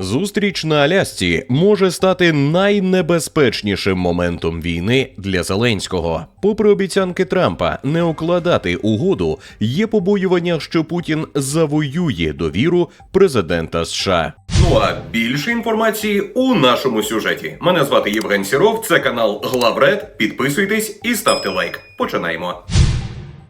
Зустріч на Алясці може стати найнебезпечнішим моментом війни для Зеленського. Попри обіцянки Трампа не укладати угоду, є побоювання, що Путін завоює довіру президента США. Ну а більше інформації у нашому сюжеті. Мене звати Євген Сіров, це канал Главред. Підписуйтесь і ставте лайк. Починаємо.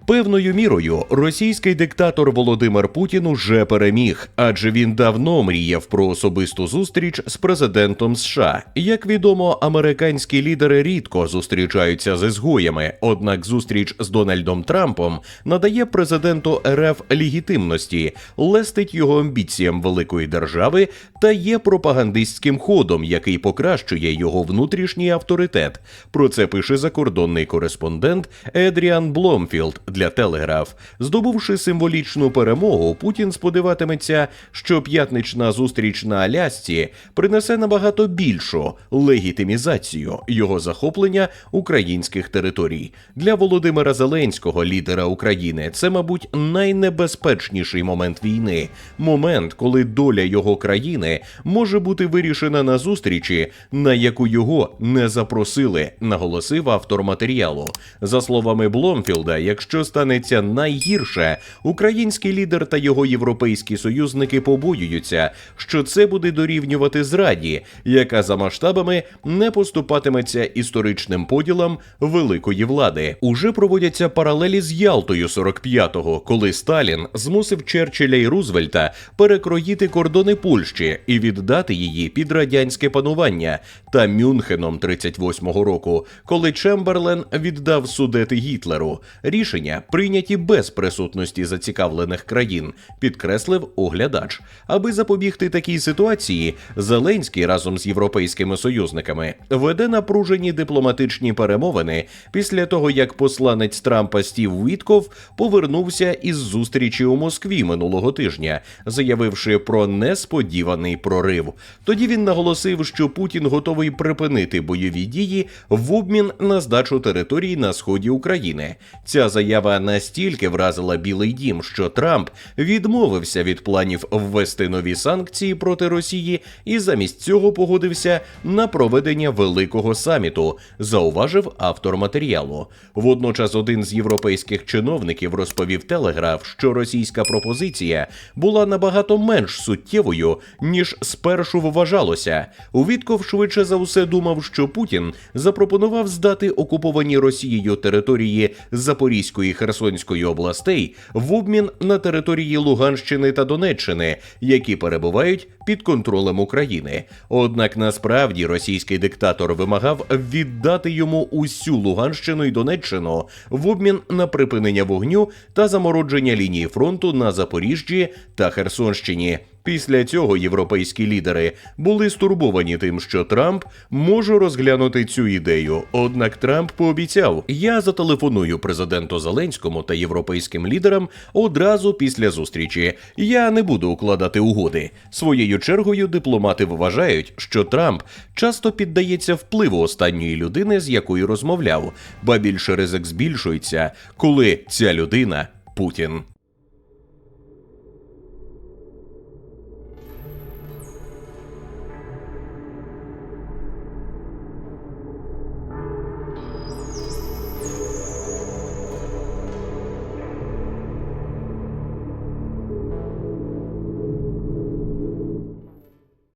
Певною мірою російський диктатор Володимир Путін уже переміг, адже він давно мріяв про особисту зустріч з президентом США. Як відомо, американські лідери рідко зустрічаються з ізгоями. Однак зустріч з Дональдом Трампом надає президенту РФ легітимності, лестить його амбіціям великої держави та є пропагандистським ходом, який покращує його внутрішній авторитет. Про це пише закордонний кореспондент Едріан Бломфілд для Телеграф. Здобувши символічну перемогу, Путін сподіватиметься, що п'ятнична зустріч на Алясці принесе набагато більшу легітимізацію його захоплення українських територій. Для Володимира Зеленського, лідера України, це, мабуть, найнебезпечніший момент війни. Момент, коли доля його країни може бути вирішена на зустрічі, на яку його не запросили, наголосив автор матеріалу. За словами Бломфілда, якщо станеться найгірше, український лідер та його європейські союзники побоюються, що це буде дорівнювати зраді, яка за масштабами не поступатиметься історичним поділам великої влади. Уже проводяться паралелі з Ялтою 45-го, коли Сталін змусив Черчилля і Рузвельта перекроїти кордони Польщі і віддати її під радянське панування, та Мюнхеном 38-го року, коли Чемберлен віддав судети Гітлеру. Рішення прийняті без присутності зацікавлених країн, підкреслив оглядач. Аби запобігти такій ситуації, Зеленський разом з європейськими союзниками веде напружені дипломатичні перемовини після того, як посланець Трампа Стів Вітков повернувся із зустрічі у Москві минулого тижня, заявивши про несподіваний прорив. Тоді він наголосив, що Путін готовий припинити бойові дії в обмін на здачу територій на сході України. Ця заява настільки вразила Білий Дім, що Трамп відмовився від планів ввести нові санкції проти Росії і замість цього погодився на проведення великого саміту, зауважив автор матеріалу. Водночас один з європейських чиновників розповів Телеграф, що російська пропозиція була набагато менш суттєвою, ніж спершу вважалося. Увітков швидше за все думав, що Путін запропонував здати окуповані Росією території Запорізької і Херсонської областей в обмін на території Луганщини та Донеччини, які перебувають під контролем України. Однак насправді російський диктатор вимагав віддати йому усю Луганщину і Донеччину в обмін на припинення вогню та замородження лінії фронту на Запоріжжі та Херсонщині. Після цього європейські лідери були стурбовані тим, що Трамп може розглянути цю ідею. Однак Трамп пообіцяв: я зателефоную президенту Зеленському та європейським лідерам одразу після зустрічі. Я не буду укладати угоди. Своєю чергою дипломати вважають, що Трамп часто піддається впливу останньої людини, з якою розмовляв, ба більше ризик збільшується, коли ця людина Путін.